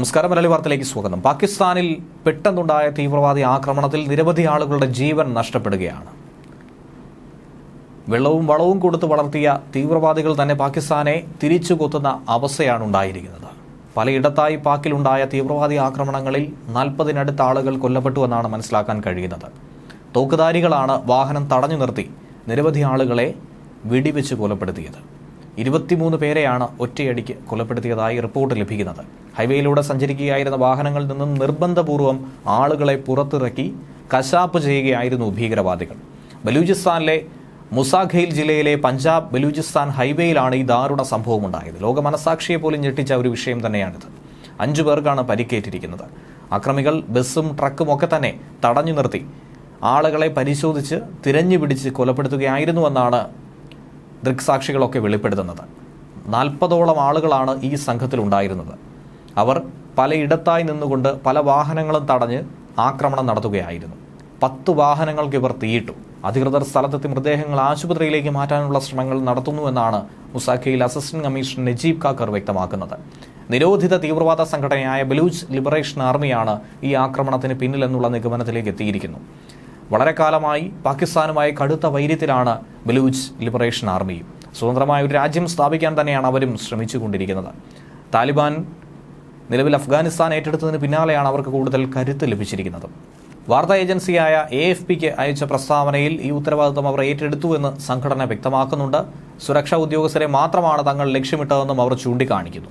നമസ്കാരം. മലയാളി വാർത്തയിലേക്ക് സ്വാഗതം. പാകിസ്ഥാനിൽ പെട്ടെന്നുണ്ടായ തീവ്രവാദി ആക്രമണത്തിൽ നിരവധി ആളുകളുടെ ജീവൻ നഷ്ടപ്പെടുകയാണ്. വെള്ളവും വളവും കൊടുത്ത് വളർത്തിയ തീവ്രവാദികൾ തന്നെ പാകിസ്ഥാനെ തിരിച്ചു കൊത്തുന്ന അവസ്ഥയാണ് ഉണ്ടായിരിക്കുന്നത്. പലയിടത്തായി പാക്കിലുണ്ടായ തീവ്രവാദി ആക്രമണങ്ങളിൽ നാൽപ്പതിനടുത്ത് ആളുകൾ കൊല്ലപ്പെട്ടുവെന്നാണ് മനസ്സിലാക്കാൻ കഴിയുന്നത്. തോക്കുധാരികളാണ് വാഹനം തടഞ്ഞു നിർത്തി നിരവധി ആളുകളെ വെടിവെച്ച് കൊലപ്പെടുത്തിയത്. ഇരുപത്തിമൂന്ന് പേരെയാണ് ഒറ്റയടിക്ക് കൊലപ്പെടുത്തിയതായി റിപ്പോർട്ട് ലഭിക്കുന്നത്. ഹൈവേയിലൂടെ സഞ്ചരിക്കുകയായിരുന്ന വാഹനങ്ങളിൽ നിന്നും നിർബന്ധപൂർവം ആളുകളെ പുറത്തിറക്കി കശാപ്പ് ചെയ്യുകയായിരുന്നു ഭീകരവാദികൾ. ബലൂചിസ്ഥാനിലെ മുസാഖയിൽ ജില്ലയിലെ പഞ്ചാബ് ബലൂചിസ്ഥാൻ ഹൈവേയിലാണ് ഈ ദാരുണ സംഭവം ഉണ്ടായത്. ലോക മനസാക്ഷിയെ പോലും ഞെട്ടിച്ച ഒരു വിഷയം തന്നെയാണിത്. അഞ്ചു പേർക്കാണ് പരിക്കേറ്റിരിക്കുന്നത്. അക്രമികൾ ബസ്സും ട്രക്കും ഒക്കെ തന്നെ തടഞ്ഞു നിർത്തി. ആളുകളെ പരിശോധിച്ച് തിരഞ്ഞു പിടിച്ച് കൊലപ്പെടുത്തുകയായിരുന്നുവെന്നാണ് ദൃക്സാക്ഷികളൊക്കെ വെളിപ്പെടുത്തുന്നത്. നാൽപ്പതോളം ആളുകളാണ് ഈ സംഘത്തിലുണ്ടായിരുന്നത്. അവർ പലയിടത്തായി നിന്നുകൊണ്ട് പല വാഹനങ്ങളും തടഞ്ഞ് ആക്രമണം നടത്തുകയായിരുന്നു. പത്ത് വാഹനങ്ങൾക്ക് ഇവർ തീയിട്ടു. അധികൃതർ സ്ഥലത്തെത്തി മൃതദേഹങ്ങൾ ആശുപത്രിയിലേക്ക് മാറ്റാനുള്ള ശ്രമങ്ങൾ നടത്തുന്നുവെന്നാണ് മുസാഖയിൽ അസിസ്റ്റന്റ് കമ്മീഷണർ നജീബ് കാക്കർ വ്യക്തമാക്കുന്നത്. നിരോധിത തീവ്രവാദ സംഘടനയായ ബലൂച്ച് ലിബറേഷൻ ആർമിയാണ് ഈ ആക്രമണത്തിന് പിന്നിലെന്നുള്ള നിഗമനത്തിലേക്ക് എത്തിയിരിക്കുന്നു. വളരെ കാലമായി പാകിസ്ഥാനുമായി കടുത്ത വൈര്യത്തിലാണ് ബലൂച്ച് ലിബറേഷൻ ആർമിയും സ്വതന്ത്രമായ ഒരു രാജ്യം സ്ഥാപിക്കാൻ തന്നെയാണ് അവരും ശ്രമിച്ചുകൊണ്ടിരിക്കുന്നത്. താലിബാൻ നിലവിൽ അഫ്ഗാനിസ്ഥാൻ ഏറ്റെടുത്തതിന് പിന്നാലെയാണ് അവർക്ക് കൂടുതൽ കരുത്ത് ലഭിച്ചിരിക്കുന്നത്. വാർത്താ ഏജൻസിയായ എ എഫ് പിക്ക് അയച്ച പ്രസ്താവനയിൽ ഈ ഉത്തരവാദിത്വം അവർ ഏറ്റെടുത്തു എന്ന് സംഘടന വ്യക്തമാക്കുന്നുണ്ട്. സുരക്ഷാ ഉദ്യോഗസ്ഥരെ മാത്രമാണ് തങ്ങൾ ലക്ഷ്യമിട്ടതെന്നും അവർ ചൂണ്ടിക്കാണിക്കുന്നു.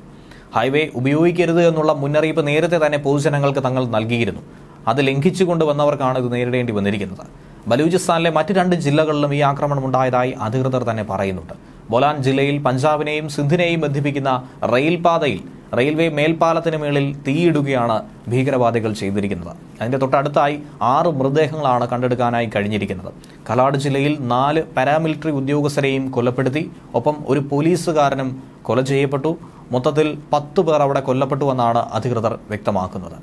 ഹൈവേ ഉപയോഗിക്കരുത് എന്നുള്ള മുന്നറിയിപ്പ് നേരത്തെ തന്നെ പൊതുജനങ്ങൾക്ക് തങ്ങൾ നൽകിയിരുന്നു. അത് ലംഘിച്ചുകൊണ്ട് വന്നവർക്കാണ് ഇത് നേരിടേണ്ടി വന്നിരിക്കുന്നത്. ബലൂചിസ്ഥാനിലെ മറ്റ് രണ്ട് ജില്ലകളിലും ഈ ആക്രമണം ഉണ്ടായതായി അധികൃതർ തന്നെ പറയുന്നുണ്ട്. ബോലാൻ ജില്ലയിൽ പഞ്ചാബിനെയും സിന്ധിനെയും ബന്ധിപ്പിക്കുന്ന റെയിൽപാതയിൽ റെയിൽവേ മേൽപ്പാലത്തിന് മേളിൽ തീയിടുകയാണ് ഭീകരവാദികൾ ചെയ്തിരിക്കുന്നത്. അതിന്റെ തൊട്ടടുത്തായി ആറ് മൃതദേഹങ്ങളാണ് കണ്ടെടുക്കാനായി കഴിഞ്ഞിരിക്കുന്നത്. കലാട് ജില്ലയിൽ നാല് പാരാമിലിറ്ററി ഉദ്യോഗസ്ഥരെയും കൊലപ്പെടുത്തി ഒപ്പം ഒരു പോലീസുകാരനും കൊല ചെയ്യപ്പെട്ടു. മൊത്തത്തിൽ പത്ത് പേർ അവിടെ കൊല്ലപ്പെട്ടുവെന്നാണ് അധികൃതർ വ്യക്തമാക്കുന്നത്.